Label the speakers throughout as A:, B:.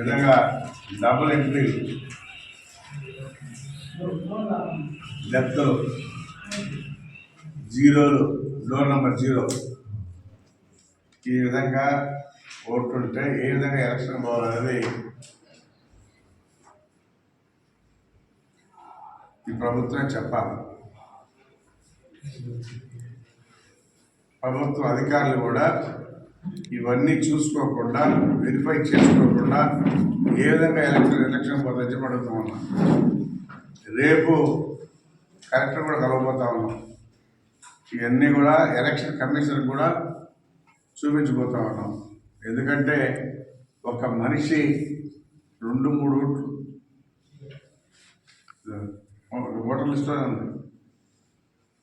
A: విధంగా double entry డెప్త్లు జీరోలు డోర్ నెంబర్ జీరో. ఈ విధంగా ఓట్లు ఉంటే ఏ విధంగా ఎలక్షన్ పోవాలనేది ఈ ప్రభుత్వం చెప్పాలి. ప్రభుత్వ అధికారులు కూడా ఇవన్నీ చూసుకోకుండా వెరిఫై చేసుకోకుండా ఏ విధంగా ఎలక్షన్ ఎలక్షన్ పోతే పడుతూ ఉన్నాం. రేపు కలెక్టర్ కూడా కలవబోతా ఉన్నాం. ఇవన్నీ కూడా ఎలక్షన్ కమిషన్ కూడా చూపించబోతా ఉన్నాం. ఎందుకంటే ఒక మనిషి రెండు మూడు ఓట్లు. ఓటర్ లిస్టులో ఉంది.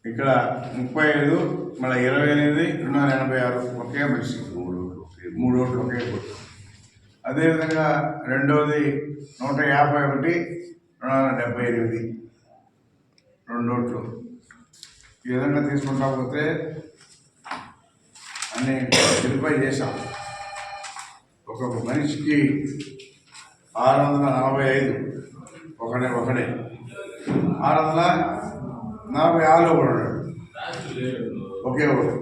A: ఇక్కడ ముప్పై ఐదు మళ్ళీ ఇరవై ఎనిమిది రెండు వందల ఎనభై ఆరు ఒకే మనిషి. మూడు మూడు ఓట్లు ఒకే ఓట్లు అదేవిధంగా రెండవది నూట యాభై ఒకటి రెండు వందల డెబ్బై ఎనిమిది. రెండు ఓట్లు. ఈ విధంగా తీసుకుంటా పోతే అన్ని వెరిఫై చేశాం. ఒక మనిషికి ఆరు వందల నలభై ఐదు ఒకడే ఒకడే. ఆరు వందల నలభై ఆరులో కూడా ఉన్నాడు. ఒకే ఒకటి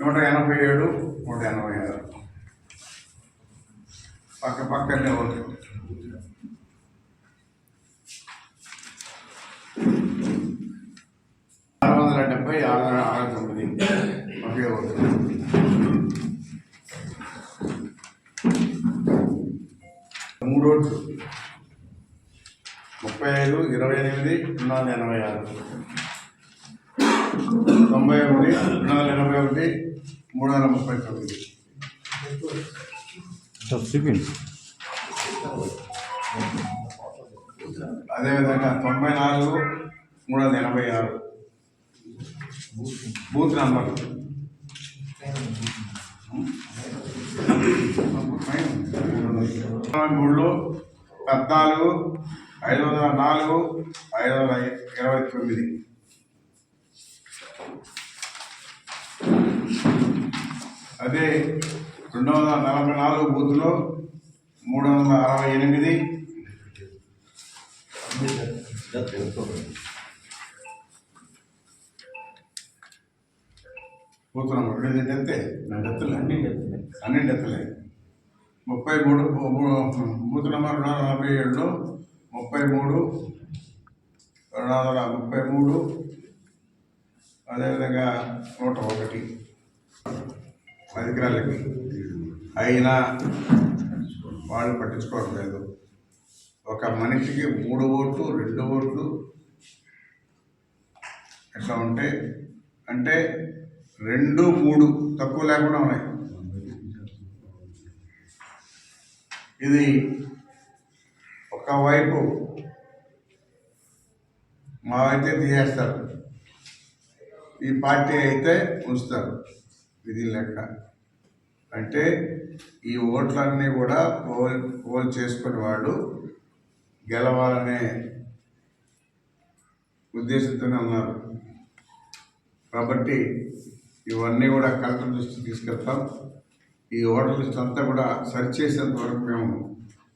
A: నూట ఎనభై ఏడు నూట ఎనభై ఆరు. పక్క పక్కనే ఒకటి ఆరు వందల డెబ్బై ఆరు వందల ఆరు తొమ్మిది. ఒకే ఒకటి మూడు ఓట్లు ముప్పై ఐదు ఇరవై ఎనిమిది రెండు వందల ఎనభై ఆరు. తొంభై ఒకటి రెండు వందల ఎనభై ఒకటి మూడు వందల ముప్పై తొమ్మిది. అదేవిధంగా తొంభై నాలుగు మూడు వందల ఎనభై ఆరు. Booth number. మూడులో పద్నాలుగు ఐదు వందల నాలుగు ఐదు వందల ఇరవై తొమ్మిది. అదే రెండు వందల నలభై నాలుగు బూత్లో మూడు వందల అరవై ఎనిమిది. పోతున్నాం రెండు డెత్తే నా డెత్తులు అన్ని డెత్తులే అన్ని డెత్తులే ముప్పై మూడు బూత్ రెండు వందల నలభై ఏడులో ముప్పై మూడు రెండు వందల ముప్పై మూడు అదేవిధంగా నూట ఒకటి. అధికారులకి అయినా వాళ్ళు పట్టించుకోవడం లేదు. ఒక మనిషికి మూడు ఓట్లు రెండు ఓట్లు ఎట్లా ఉంటే అంటే రెండు మూడు తక్కువ లేకుండా ఉన్నాయి. ఇది ఒకవైపు మా తీసేస్తారు. ఈ పార్టీ అయితే ఉంచుతారు. ఇది లెక్క. అంటే ఈ ఓట్లన్నీ కూడా పోల్ పోల్ చేసుకునే వాళ్ళు గెలవాలనే ఉద్దేశంతోనే ఉన్నారు. కాబట్టి ఇవన్నీ కూడా కలెక్టర్ దృష్టికి తీసుకెళ్తాం. ఈ ఓటర్ లిస్ట్ అంతా కూడా సరిచేసేంత వరకు మేము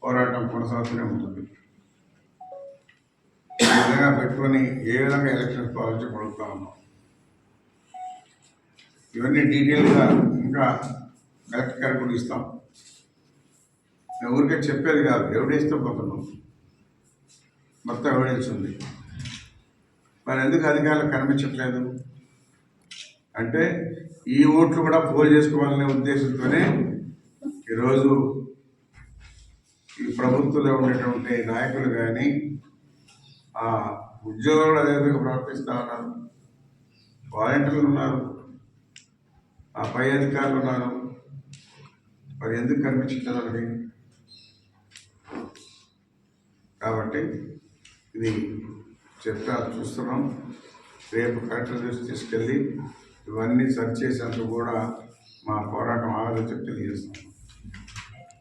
A: పోరాటం కొనసాగుతూనే ఉంటుంది విధంగా పెట్టుకొని ఏ విధంగా ఎలక్షన్స్ పాలించి పడుతూ ఉన్నాం. ఇవన్నీ డీటెయిల్గా ఇంకా కలెక్టర్ గారు కూడా ఇస్తాం. నేను ఊరికే చెప్పేది కాదు ఎవిడెన్స్తో పోతున్నాం మొత్తం ఎవిడెన్స్ ఉంది. మరి ఎందుకు అధికారులు కనిపించట్లేదు? అంటే ఈ ఓట్లు కూడా పోల్ చేసుకోవాలనే ఉద్దేశంతోనే ఈరోజు ఈ ప్రభుత్వంలో ఉండేటువంటి నాయకులు కానీ ఉద్యోగులు కూడా అదే విధంగా ప్రవర్తిస్తూ ఉన్నారు వాలంటీర్లు ఉన్నారు. ఆ పై అధికారులు ఉన్నారు. మరి ఎందుకు కనిపించట్లేదు కాబట్టి ఇది చెప్తా చూస్తున్నాం. రేపు కలెక్టర్ దృష్టి తీసుకెళ్ళి ఇవన్నీ సర్చ్ చేసేందుకు కూడా మా పోరాటం ఆగదని చెప్పి తెలియజేస్తున్నాం.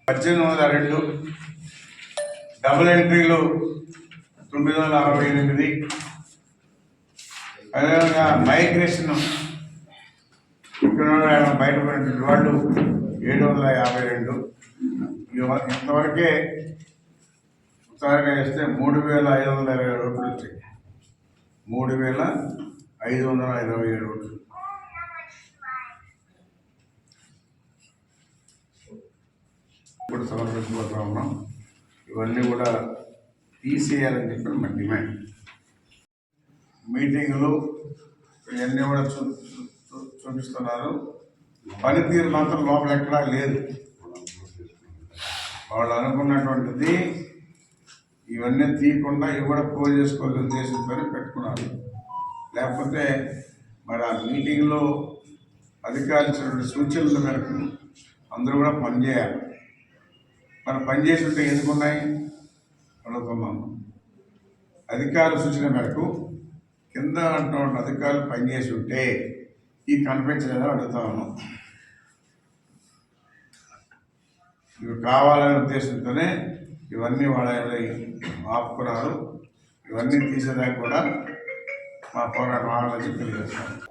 A: పద్దెనిమిది వందల రెండు డబుల్ ఎంట్రీలు తొమ్మిది వందల అరవై ఎనిమిది. అదేవిధంగా మైగ్రేషన్ ఇక్కడ రెండు వందల వాళ్ళు ఏడు వందల యాభై రెండు. ఇంతవరకే ఉత్సాహంగా వేస్తే మూడు వేల ఐదు వందల ఇరవై ఏడు ఓట్లు వచ్చాయి. మూడు వేల ఐదు వందల ఇరవై ఏడు ఓట్లు. ఇప్పుడు సమర్పించబోతా ఉన్నాం. ఇవన్నీ కూడా తీసేయాలని చెప్పి మన డిమాండ్. మీటింగ్లు ఇవన్నీ కూడా చూ చూ- చూపిస్తున్నారు. పనితీరు మాత్రం లోపల ఎక్కడా లేదు. వాళ్ళు అనుకున్నటువంటిది ఇవన్నీ తీయకుండా ఇవి కూడా పోల్ చేసుకోవాలి ఉద్దేశంతో పెట్టుకున్నారు. లేకపోతే మరి ఆ మీటింగ్లో అధికారులు సూచనల మేరకు అందరూ కూడా పనిచేయాలి. మనం పనిచేసి ఉంటే ఎందుకున్నాయి? అడుగుతున్నాను అధికారుల సూచన మేరకు కింద అంటున్న అధికారులు పనిచేసి ఉంటే ఈ కనిపించలేదా అడుగుతా ఉన్నాం. ఇవి కావాలనే ఉద్దేశంతోనే ఇవన్నీ వాళ్ళ ఆపుకున్నారు. ఇవన్నీ తీసేదాకా కూడా మా పోరాటం ఆలోచించి తెలియజేస్తాం